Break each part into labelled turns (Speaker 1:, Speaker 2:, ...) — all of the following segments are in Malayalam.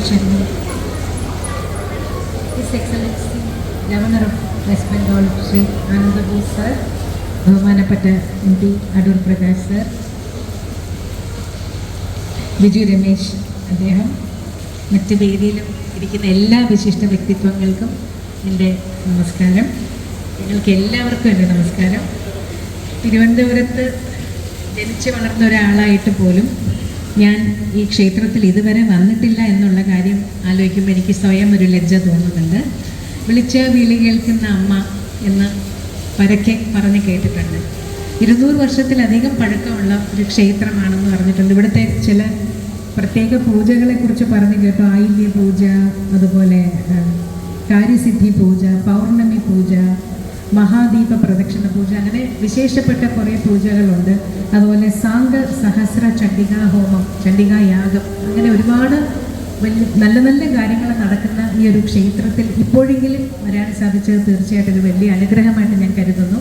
Speaker 1: Sharma, His Excellency Governor of West Bengal Shri Ananda Bose sir ബഹുമാനപ്പെട്ട M P Adoor Prakash sir Biju Ramesh അദ്ദേഹം മറ്റ് വേദിയിലും ഇരിക്കുന്ന എല്ലാ വിശിഷ്ട വ്യക്തിത്വങ്ങൾക്കും എന്റെ നമസ്കാരം. നിങ്ങൾക്ക് എല്ലാവർക്കും എന്റെ നമസ്കാരം. തിരുവനന്തപുരത്ത് ജനിച്ചു വളർന്ന ഒരാളായിട്ട് പോലും ഞാൻ ഈ ക്ഷേത്രത്തിൽ ഇതുവരെ വന്നിട്ടില്ല കാര്യം ആലോചിക്കുമ്പോൾ എനിക്ക് സ്വയം ഒരു ലജ്ജ തോന്നുന്നുണ്ട്. വിളിച്ച് വിളി കേൾക്കുന്ന അമ്മ എന്ന് പരക്കെ പറഞ്ഞ് കേട്ടിട്ടുണ്ട്. ഇരുന്നൂറ് വർഷത്തിലധികം പഴക്കമുള്ള ഒരു ക്ഷേത്രമാണെന്ന് പറഞ്ഞിട്ടുണ്ട്. ഇവിടുത്തെ ചില പ്രത്യേക പൂജകളെ കുറിച്ച് പറഞ്ഞു കേട്ടു. ആയില്യ പൂജ അതുപോലെ കാര്യസിദ്ധി പൂജ പൗർണമി പൂജ മഹാദീപ പ്രദക്ഷിണ പൂജ അങ്ങനെ വിശേഷപ്പെട്ട കുറേ പൂജകളുണ്ട്. അതുപോലെ സാംഗ സഹസ്ര ചണ്ഡികാ ഹോമം ചണ്ഡികാ യാഗം അങ്ങനെ ഒരുപാട് വലിയ നല്ല നല്ല കാര്യങ്ങൾ നടക്കുന്ന ഈ ഒരു ക്ഷേത്രത്തിൽ ഇപ്പോഴെങ്കിലും വരാൻ സാധിച്ചത് തീർച്ചയായിട്ടും ഒരു വലിയ അനുഗ്രഹമായിട്ട് ഞാൻ കരുതുന്നു.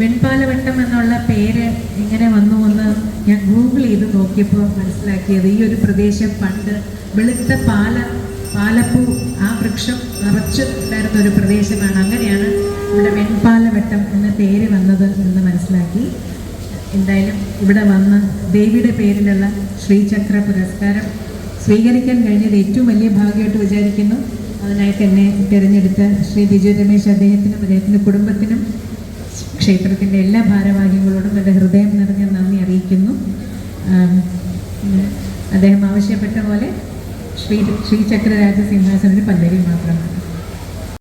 Speaker 1: വെൺപാലവട്ടം എന്നുള്ള പേര് എങ്ങനെ വന്നു എന്ന് ഞാൻ ഗൂഗിൾ ചെയ്ത് നോക്കിയപ്പോൾ മനസ്സിലാക്കിയത്. ഈ ഒരു പ്രദേശം പണ്ട് വെളുത്ത പാല പാലപ്പൂ ആ വൃക്ഷം നിറച്ച് ഉണ്ടായിരുന്ന ഒരു പ്രദേശമാണ്. അങ്ങനെയാണ് ഇവിടെ വെൺപാലവട്ടം എന്ന പേര് വന്നത് എന്ന് മനസ്സിലാക്കി. എന്തായാലും ഇവിടെ വന്ന് ദേവിയുടെ പേരിലുള്ള ശ്രീചക്ര പുരസ്കാരം സ്വീകരിക്കാൻ കഴിഞ്ഞത് ഏറ്റവും വലിയ ഭാഗ്യമായിട്ട് വിചാരിക്കുന്നു. അതിനായിട്ട് എന്നെ തിരഞ്ഞെടുത്ത ശ്രീ ബിജു രമേശ് അദ്ദേഹത്തിനും അദ്ദേഹത്തിന്റെ കുടുംബത്തിനും ക്ഷേത്രത്തിന്റെ എല്ലാ ഭാരവാഹികളോടും എന്റെ ഹൃദയം നിറഞ്ഞ നന്ദി അറിയിക്കുന്നു. അദ്ദേഹം ആവശ്യപ്പെട്ട പോലെ ശ്രീ ശ്രീചക്ര രാജസിംഹാസനത്തിന് പല്ലവി മാത്രമാണ്.